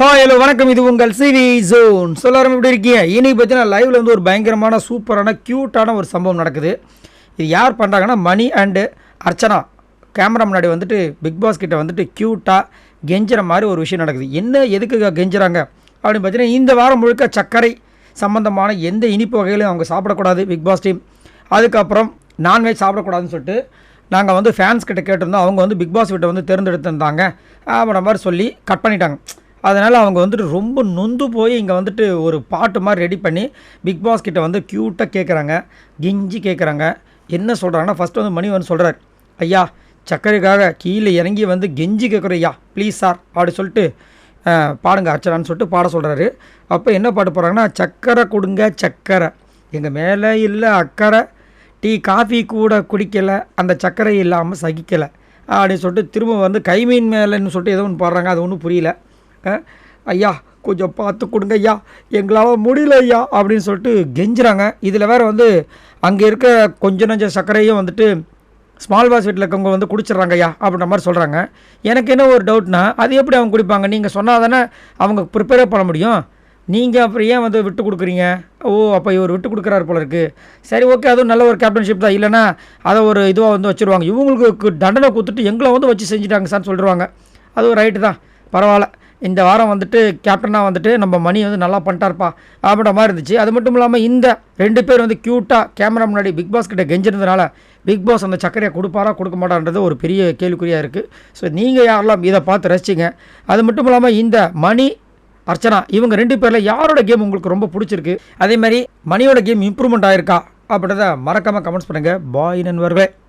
Hi hello வணக்கம். இது உங்கள் சிவி ஜோன் சொல்லாரம் எப்படி இருக்கீங்க? இனி பார்த்தீங்கன்னா லைவில் வந்து ஒரு பயங்கரமான சூப்பரான க்யூட்டான ஒரு சம்பவம் நடக்குது. இது யார் பண்ணுறாங்கன்னா மணி அண்டு அர்ச்சனா. கேமரா முன்னாடி வந்துட்டு பிக் பாஸ் கிட்ட வந்துட்டு க்யூட்டாக கெஞ்சுற மாதிரி ஒரு விஷயம் நடக்குது. என்ன எதுக்கு கெஞ்சுறாங்க? அப்படின்னு பார்த்தீங்கன்னா இந்த வாரம் முழுக்க சர்க்கரை சம்மந்தமான எந்த இனிப்பு வகையிலும் அவங்க சாப்பிடக்கூடாது பிக் பாஸ் டீம் அதுக்கப்புறம் நான்வெஜ் சாப்பிடக்கூடாதுன்னு சொல்லிட்டு நாங்கள் வந்து ஃபேன்ஸ் கிட்ட கேட்டிருந்தோம். அவங்க வந்து பிக் பாஸ் வீட்டை வந்து தேர்ந்தெடுத்திருந்தாங்க. அப்படின்ற மாதிரி சொல்லி கட் பண்ணிட்டாங்க. அதனால் அவங்க வந்துட்டு ரொம்ப நொந்து போய் இங்கே வந்துட்டு ஒரு பாட்டு மாதிரி ரெடி பண்ணி பிக் பாஸ் கிட்ட வந்து க்யூட்டாக கேட்குறாங்க கிஞ்சி கேட்குறாங்க என்ன சொல்கிறாங்கன்னா ஃபஸ்ட்டு வந்து மணி வந்து சொல்கிறார் ஐயா சக்கரைக்காக கீழே இறங்கி வந்து கெஞ்சி கேட்குற ஐயா. ப்ளீஸ் சார் அப்படி சொல்லிட்டு பாடுங்க அர்ச்சனான்னு சொல்லிட்டு பாட சொல்கிறாரு அப்போ என்ன பாட்டு போகிறாங்கன்னா சக்கரை கொடுங்க சக்கரை. எங்கள் மேலே இல்லை அக்கறை டீ காஃபி கூட குடிக்கலை அந்த சர்க்கரை இல்லாமல் சகிக்கலை. அப்படின்னு சொல்லிட்டு திரும்ப வந்து கைமீன் மேலேன்னு சொல்லிட்டு ஏதோ ஒன்று பாடுறாங்க அது ஒன்றும் புரியல. ஐயா கொஞ்சம் பார்த்து கொடுங்க ஐயா. எங்களால் முடியல ஐயா அப்படின்னு சொல்லிட்டு கெஞ்சுறாங்க. இதில் வேறு வந்து அங்கே இருக்க கொஞ்ச நஞ்ச சர்க்கரையும் வந்துட்டு ஸ்மால் பாஸ் வீட்டில் இருக்கவங்க வந்து குடிச்சிடுறாங்க ஐயா அப்படின்ற மாதிரி சொல்கிறாங்க எனக்கு என்ன ஒரு டவுட்னா அது எப்படி அவங்க குடிப்பாங்க? நீங்கள் சொன்னால் தானே அவங்க ப்ரிப்பேரே பண்ண முடியும். நீங்கள் அப்புறம் ஏன் வந்து விட்டு கொடுக்குறீங்க? ஓ அப்போ இவர் விட்டு கொடுக்குறாரு போல இருக்குது சரி ஓகே அதுவும் நல்ல ஒரு கேப்டன்ஷிப் தான். இல்லைன்னா அதை ஒரு இதுவாக வந்து வச்சுருவாங்க. இவங்களுக்கு தண்டனை கொடுத்துட்டு எங்களை வந்து வச்சு செஞ்சுட்டாங்க சார் சொல்லிடுவாங்க அது ஒரு ரைட்டு தான். பரவாயில்ல. இந்த வாரம் வந்துட்டு கேப்டனாக வந்துட்டு நம்ம மணி வந்து நல்லா பண்ணிட்டார்ப்பா. அப்படின்ற மாதிரி இருந்துச்சு. அது மட்டும் இல்லாமல் இந்த ரெண்டு பேர் வந்து க்யூட்டாக கேமரா முன்னாடி பிக் பாஸ் கிட்ட கெஞ்சிருந்தனால பிக் பாஸ் அந்த சக்கரையை கொடுப்பாரா கொடுக்க மாட்டான்றது ஒரு பெரிய கேள்விக்குறியாக இருக்குது ஸோ நீங்கள் யாரெல்லாம் இதை பார்த்து ரசிச்சிங்க? அது மட்டும் இல்லாமல் இந்த மணி அர்ச்சனா இவங்க ரெண்டு பேரில் யாரோட கேம் உங்களுக்கு ரொம்ப பிடிச்சிருக்கு? அதே மாதிரி மணியோட கேம் இம்ப்ரூவ்மெண்ட் ஆயிருக்கா? அப்படின்றத மறக்காமல் கமெண்ட்ஸ் பண்ணுங்கள் பாய் நண்பர்களே.